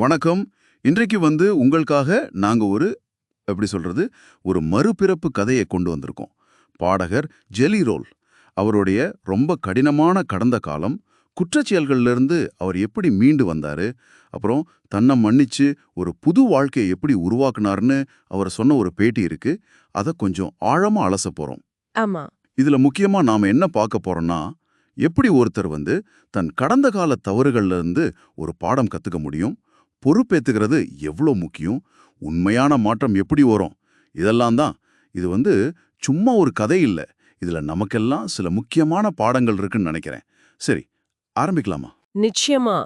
வணக்கம். இன்றைக்கு வந்து உங்களுக்காக நாங்க ஒரு எப்படி சொல்றது ஒரு மறுபிறப்பு கதையை கொண்டு வந்திருக்கோம். பாடகர் ஜெலி ரோல் அவருடைய ரொம்ப கடினமான கடந்த காலம் குற்றச்செயல்கள்ல இருந்து அவர் எப்படி மீண்டு வந்தாரு அப்புறம் தன்னை மன்னிச்சு ஒரு புது வாழ்க்கையை எப்படி உருவாக்குனாருன்னு அவர் சொன்ன ஒரு பேட்டி இருக்கு அதை கொஞ்சம் ஆழமா அலச போறோம். ஆமா. இதுல முக்கியமா நாம என்ன பார்க்க போறோம்னா எப்படி ஒருத்தர் வந்து தன் கடந்த கால தவறுகள்ல இருந்து ஒரு பாடம் கத்துக்க முடியும் பொறுப்பேத்துக்கிறது எவ்வளோ முக்கியம்? உண்மையான மாற்றம் எப்படி வரும்? இதெல்லாம் தான். இது வந்து சும்மா ஒரு கதை இல்ல. இதுல நமக்கெல்லாம் சில முக்கியமான பாடங்கள் இருக்குன்னு நினைக்கிறேன். சரி ஆரம்பிக்கலாமா? நிச்சயமா.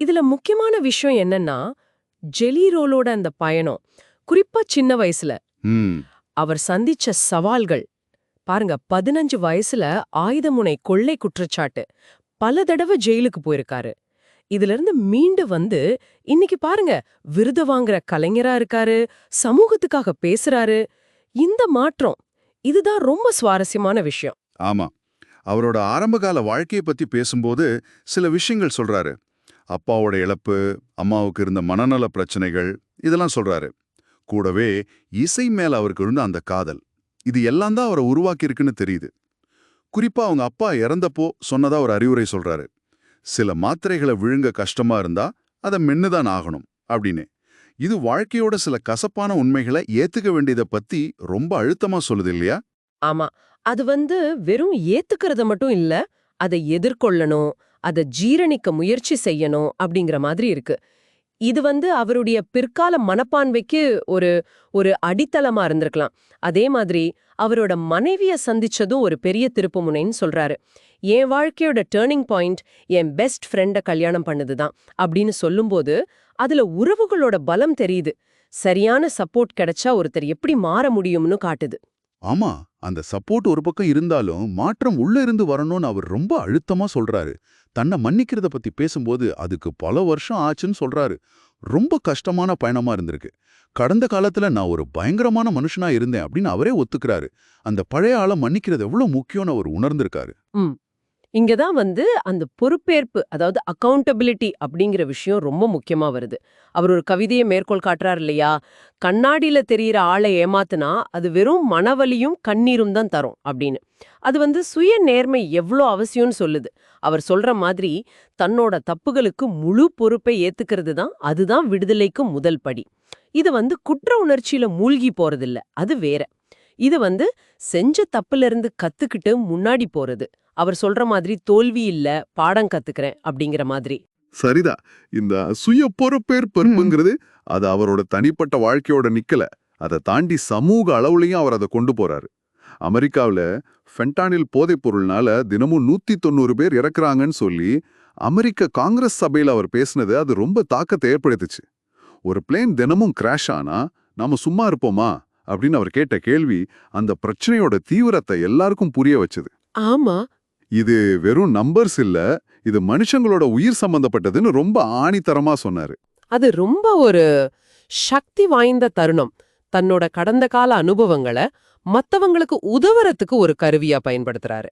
இதுல முக்கியமான விஷயம் என்னன்னா ஜெலி ரோலோட அந்த பயணம். குறிப்பா சின்ன வயசுல. அவர் சந்திச்ச சவால்கள். பாருங்க பதினஞ்சு வயசுல ஆயுதமுனை கொள்ளை குற்றச்சாட்டு. பல தடவை ஜெயிலுக்கு போயிருக்காரு. இதுல இருந்து மீண்டு வந்து இன்னைக்கு பாருங்க விருது வாங்குற கலைஞரா இருக்காரு சமூகத்துக்காக பேசுறாரு. இந்த மாற்றம் இதுதான் ரொம்ப சுவாரஸ்யமான விஷயம். ஆமா. அவரோட ஆரம்பகால வாழ்க்கையை பத்தி பேசும்போது சில விஷயங்கள் சொல்றாரு. அப்பாவோட இழப்பு அம்மாவுக்கு இருந்த மனநல பிரச்சனைகள் இதெல்லாம் சொல்றாரு. கூடவே இசை மேல அவருக்கு இருந்த அந்த காதல் இது எல்லாம் தான் அவரை உருவாக்கியிருக்குன்னு தெரியுது. குறிப்பா அவங்க அப்பா இறந்தப்போ சொன்னதா ஒரு அறிவுரை சொல்றாரு. சில மாத்திரைகளை விழுங்க கஷ்டமா இருந்தா அதை மென்னுதான் ஆகணும் அப்படின்னு. இது வாழ்க்கையோட சில கசப்பான உண்மைகளை ஏத்துக்க வேண்டியதை பத்தி ரொம்ப அழுத்தமா சொல்லுது இல்லையா? ஆமா. அது வந்து வெறும் ஏத்துக்கிறத மட்டும் இல்ல அதை எதிர்கொள்ளணும் அதை ஜீரணிக்க முயற்சி செய்யணும் அப்படிங்கிற மாதிரி இருக்கு. இது வந்து அவருடைய பிற்கால மனப்பான்மைக்கு ஒரு ஒரு அடித்தளமா இருந்திருக்கலாம். அதே மாதிரி அவரோட மனைவிய சந்திச்சதும் ஒரு பெரிய திருப்புமுனைன்னு சொல்றாரு. என் வாழ்க்கையோட டேர்னிங் பாயிண்ட் என் பெஸ்ட் ஃப்ரெண்ட கல்யாணம் பண்ணதுதான் அப்படின்னு சொல்லும்போது அதுல உறவுகளோட பலம் தெரியுது. சரியான சப்போர்ட் கிடைச்சா ஒருத்தர் எப்படி மாற முடியும்னு காட்டுது. ஆமா அந்த சப்போர்ட் ஒரு பக்கம் இருந்தாலும் மாற்றம் உள்ள இருந்து வரணும்னு அவர் ரொம்ப அழுத்தமா சொல்றாரு. தன்னை மன்னிக்கிறத பத்தி பேசும்போது அதுக்கு பல வருஷம் ஆச்சுன்னு சொல்றாரு. ரொம்ப கஷ்டமான பயணமா இருந்திருக்கு. கடந்த காலத்துல நான் ஒரு பயங்கரமான மனுஷனா இருந்தேன் அப்படின்னு அவரே ஒத்துக்கிறாரு. அந்த பழைய ஆளை மன்னிக்கிறது எவ்வளவு முக்கியம்னு அவர் உணர்ந்திருக்காரு. இங்கதான் வந்து அந்த பொறுப்பேற்பு அதாவது அக்கவுண்டபிலிட்டி அப்படிங்கிற விஷயம் ரொம்ப முக்கியமா வருது. அவர் ஒரு கவிதையை மேற்கோள் காட்டுறார் இல்லையா? கண்ணாடியில் தெரியற ஆளை ஏமாத்துனா அது வெறும் மனவலியும் கண்ணீரும் தான் தரும் அப்படின்னு. அது வந்து சுய நேர்மை எவ்வளோ அவசியம்னு சொல்லுது. அவர் சொல்ற மாதிரி தன்னோட தப்புகளுக்கு முழு பொறுப்பை ஏற்றுக்கிறது தான் அதுதான் விடுதலைக்கு முதல் படி. இது வந்து குற்ற உணர்ச்சியில் மூழ்கி போறதில்ல அது வேற. இது வந்து செஞ்ச தப்புல இருந்து கத்துக்கிட்டு முன்னாடி போறது. அவர் சொல்ற மாதிரி தோல்வி இல்ல பாடம் கத்துக்கிறேன் அப்படிங்கிற மாதிரி. சரிதா. இந்த சுய பொறுப்பேற்புங்கிறது அது அவரோட தனிப்பட்ட வாழ்க்கையோட நிக்கல. அதை தாண்டி சமூக அளவுலயும் அவர் அதை கொண்டு போறாரு. அமெரிக்காவுல ஃபென்டானில் போதைப் பொருள்னால தினமும் நூத்தி தொண்ணூறு பேர் இறக்குறாங்கன்னு சொல்லி அமெரிக்க காங்கிரஸ் சபையில அவர் பேசினது அது ரொம்ப தாக்கத்தை ஏற்படுத்துச்சு. ஒரு பிளேன் தினமும் கிராஷ் ஆனா நாம சும்மா இருப்போமா? அப்படின்னு அவர் கேட்ட கேள்வி அந்த பிரச்சனையோட தீவிரத்தை எல்லாருக்கும் புரிய வச்சது. ஆமா. இது வெறும் நம்பர்ஸ் இல்ல இது மனுஷங்களோட உயிர் சம்பந்தப்பட்டதுன்னு ரொம்ப ஆணித்தரமா சொன்னாரு. அது ரொம்ப ஒரு சக்தி வாய்ந்த தருணம். தன்னோட கடந்த கால அனுபவங்களை மத்தவங்களுக்கு உதவுறதுக்கு ஒரு கருவியா பயன்படுத்துறாரு.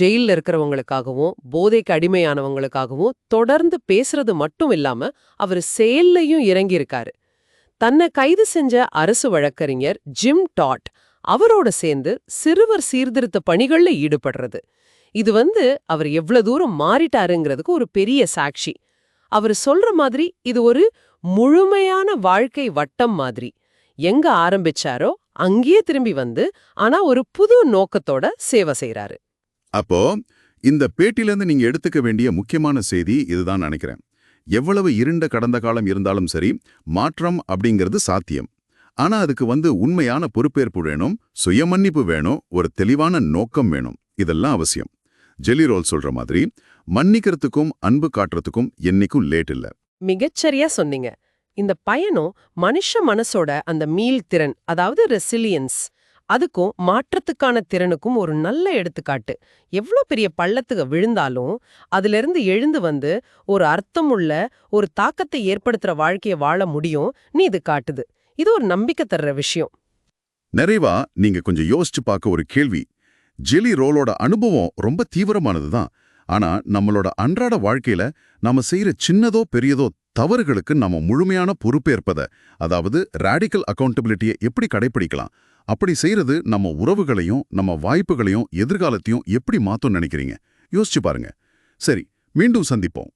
ஜெயில்ல இருக்கிறவங்களுக்காகவும் போதைக்கு அடிமையானவங்களுக்காகவும் தொடர்ந்து பேசுறது மட்டும் இல்லாம அவர் செயல்லையும் இறங்கி இருக்காரு தன்னை கைது செஞ்ச அரசு வழக்கறிஞர் ஜிம் டாட் அவரோட சேர்ந்து சிறுவர் சீர்திருத்த பணிகள்ல ஈடுபடுறது. இது வந்து அவர் எவ்வளவு தூரம் மாறிட்டாருங்கிறதுக்கு ஒரு பெரிய சாட்சி. அவர் சொல்ற மாதிரி இது ஒரு முழுமையான வாழ்க்கை வட்டம் மாதிரி. எங்க ஆரம்பிச்சாரோ அங்கேயே திரும்பி வந்து ஆனா ஒரு புது நோக்கத்தோட சேவை செய்யறாரு அப்போ இந்த பேட்டிலிருந்து நீங்க எடுத்துக்க வேண்டிய முக்கியமான செய்தி இதுதான் நினைக்கிறேன். எவ்வளவு இருண்ட கடந்த காலம் இருந்தாலும் சரி மாற்றம் அப்படிங்கிறது சாத்தியம். ஆனா அதுக்கு வந்து உண்மையான பொறுப்பேற்பு வேணும் சுயமன்னிப்பு வேணும் ஒரு தெளிவான நோக்கம் வேணும். இதெல்லாம் அவசியம். ஜெலி ரோல் சொல்ற மாதிரி மன்னிக்கிறதுக்கும் அன்பு காட்டுறதுக்கும் என்னைக்கும் லேட் இல்ல. மிகச்சரியா சொன்னீங்க. இந்த பயணம் மனுஷ மனசோட அந்த மீள் திறன் அதாவது ரெசிலியன்ஸ் அதுக்கும் மாற்றத்துக்கான திறனுக்கும் ஒரு நல்ல எடுத்துக்காட்டு. எவ்வளோ பெரிய பள்ளத்துக்கு விழுந்தாலும் அதிலிருந்து எழுந்து வந்து ஒரு அர்த்தமுள்ள ஒரு தாக்கத்தை ஏற்படுத்துற வாழ்க்கைய வாழ முடியும். நீ இது காட்டுது. இது ஒரு நம்பிக்கை தர்ற விஷயம். நிறைவா நீங்க கொஞ்சம் யோசிச்சு பார்க்க ஒரு கேள்வி ஜெலி ரோலோட அனுபவம் ரொம்ப தீவிரமானது தான் ஆனா நம்மளோட அன்றாட வாழ்க்கையில நாம செய்யற சின்னதோ பெரியதோ தவறுகளுக்கு நம்ம முழுமையான பொறுப்பேற்பத அதாவது ரேடிக்கல் அக்கௌண்டபிலிட்டியை எப்படி கடைபிடிக்கலாம் அப்படி செய்யறது நம்ம உறவுகளையும் நம்ம வாய்ப்புகளையும் எதிர்காலத்தையும் எப்படி மாத்தும் நினைக்கிறீங்க? யோசிச்சு பாருங்க. சரி மீண்டும் சந்திப்போம்.